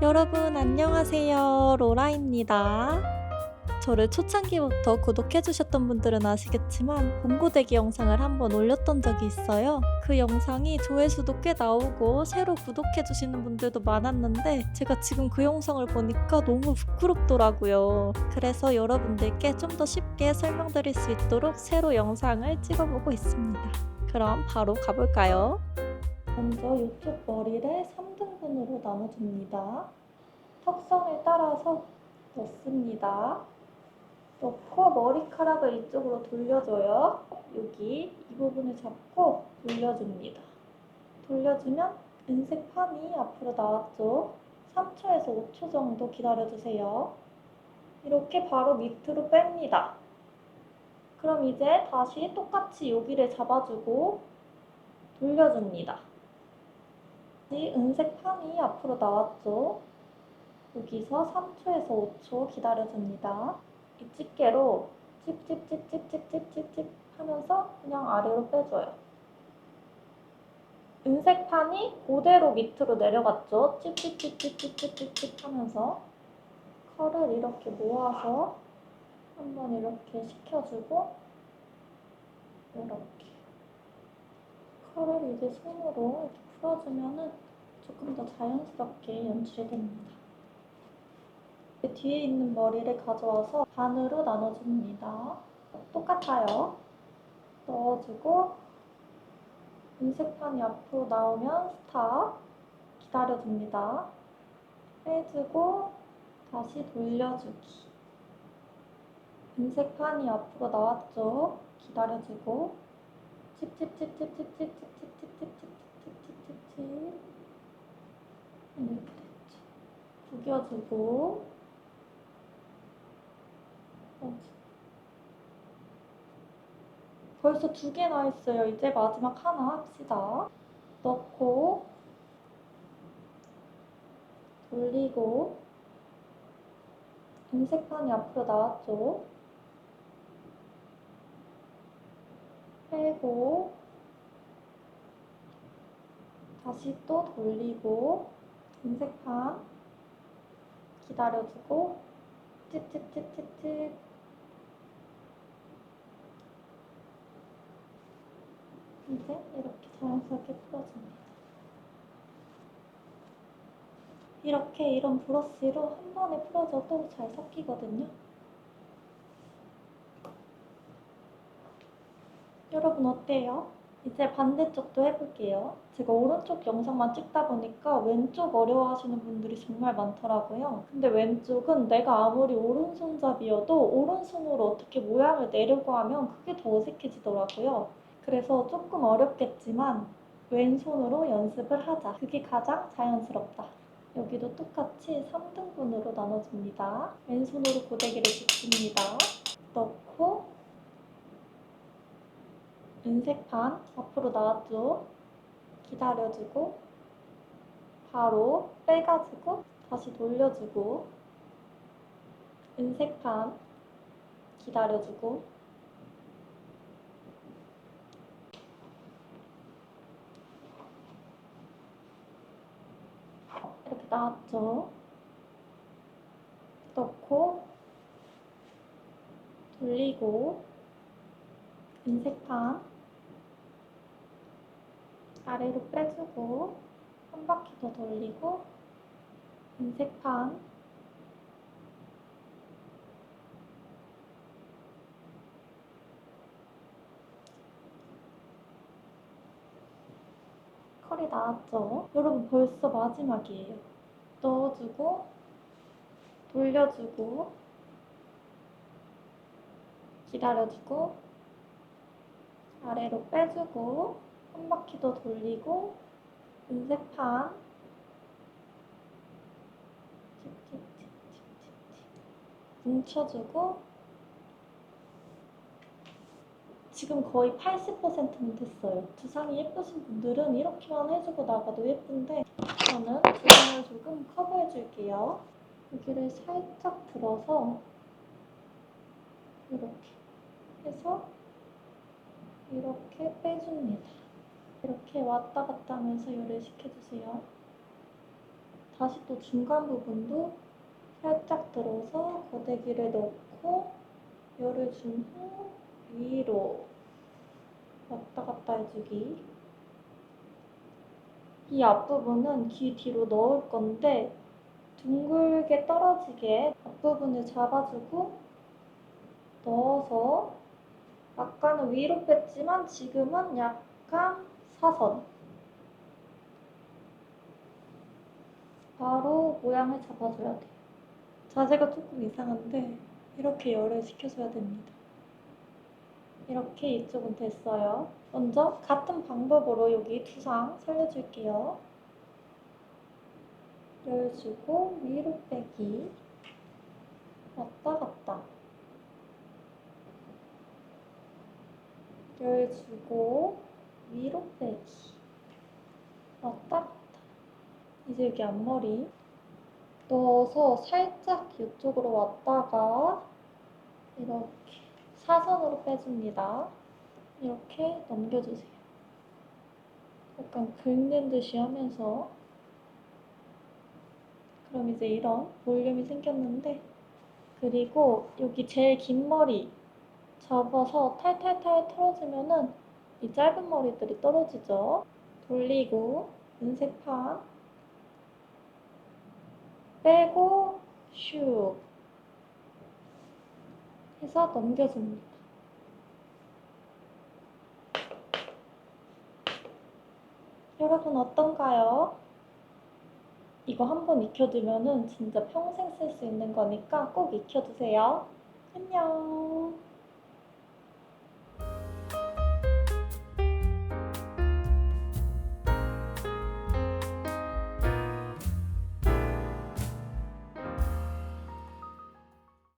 여러분 안녕하세요. 로라입니다. 저를 초창기부터 구독해주셨던 분들은 아시겠지만 봉고대기 영상을 한번 올렸던 적이 있어요. 그 영상이 조회수도 꽤 나오고 새로 구독해주시는 분들도 많았는데 제가 지금 그 영상을 보니까 너무 부끄럽더라고요. 그래서 여러분들께 좀 더 쉽게 설명드릴 수 있도록 새로 영상을 찍어보고 있습니다. 그럼 바로 가볼까요? 먼저 이쪽 머리를 3등분으로 나눠줍니다. 턱선을 따라서 넣습니다. 넣고 머리카락을 이쪽으로 돌려줘요. 여기 이 부분을 잡고 돌려줍니다. 돌려주면 은색 판이 앞으로 나왔죠. 3초에서 5초 정도 기다려주세요. 이렇게 바로 밑으로 뺍니다. 그럼 이제 다시 똑같이 여기를 잡아주고 돌려줍니다. 이 은색 판이 앞으로 나왔죠. 여기서 3초에서 5초 기다려줍니다. 이 집게로 찝찝찝찝찝찝찝찝 하면서 그냥 아래로 빼줘요. 은색 판이 그대로 밑으로 내려갔죠. 찝찝찝찝찝찝찝 하면서 컬을 이렇게 모아서 한번 이렇게 식혀주고 이렇게 컬을 이제 손으로 풀어주면은 조금 더 자연스럽게 연출이 됩니다. 그 뒤에 있는 머리를 가져와서 반으로 나눠줍니다. 똑같아요. 넣어주고 은색판이 앞으로 나오면 스탑 기다려줍니다. 빼주고 다시 돌려주기. 은색판이 앞으로 나왔죠? 기다려주고 이렇게 됐죠. 구겨주고 벌써 두 개 나 있어요. 이제 마지막 하나 합시다. 넣고 돌리고 은색판이 앞으로 나왔죠. 빼고 다시 또 돌리고 은색판 기다려주고 찝찝찝찝찝 이제 이렇게 자연스럽게 풀어줍니다. 이렇게 이런 브러쉬로 한 번에 풀어줘도 잘 섞이거든요. 여러분 어때요? 이제 반대쪽도 해볼게요. 제가 오른쪽 영상만 찍다 보니까 왼쪽 어려워하시는 분들이 정말 많더라고요. 근데 왼쪽은 내가 아무리 오른손잡이여도 오른손으로 어떻게 모양을 내려고 하면 그게 더 어색해지더라고요. 그래서 조금 어렵겠지만 왼손으로 연습을 하자. 그게 가장 자연스럽다. 여기도 똑같이 3등분으로 나눠줍니다. 왼손으로 고데기를 짚습니다. 넣고 은색판 앞으로 나왔죠. 기다려주고 바로 빼가지고 다시 돌려주고 은색판 기다려주고 이렇게 나왔죠. 넣고 돌리고 은색판 아래로 빼주고 한 바퀴 더 돌리고 은색판 컬이 나왔죠? 여러분 벌써 마지막이에요. 넣어주고 돌려주고 기다려주고 아래로 빼주고 한 바퀴 더 돌리고 은색판 뭉쳐주고 지금 거의 80%는 됐어요. 두상이 예쁘신 분들은 이렇게만 해주고 나가도 예쁜데 저는 두상을 조금 커버해줄게요. 여기를 살짝 들어서 이렇게 해서 이렇게 빼줍니다. 이렇게 왔다 갔다 하면서 요리를 시켜주세요. 다시 또 중간 부분도 살짝 들어서 거대기를 넣고 열을 준 후 위로 왔다 갔다 해주기. 이 앞부분은 귀 뒤로 넣을 건데 둥글게 떨어지게 앞부분을 잡아주고 넣어서 아까는 위로 뺐지만 지금은 약간 사선 바로 모양을 잡아줘야 돼요. 자세가 조금 이상한데 이렇게 열을 식혀줘야 됩니다. 이렇게 이쪽은 됐어요. 먼저 같은 방법으로 여기 두상 살려줄게요. 열 주고 위로 빼기 왔다 갔다 열 주고 위로 빼기 왔다 갔다 이제 여기 앞머리 넣어서 살짝 이쪽으로 왔다가 이렇게 사선으로 빼줍니다. 이렇게 넘겨주세요. 약간 긁는 듯이 하면서 그럼 이제 이런 볼륨이 생겼는데 그리고 여기 제일 긴 머리 접어서 탈탈탈 털어주면은 이 짧은 머리들이 떨어지죠. 돌리고 은색판 빼고 슉 해서 넘겨줍니다. 여러분 어떤가요? 이거 한번 익혀두면은 진짜 평생 쓸 수 있는 거니까 꼭 익혀두세요. 안녕.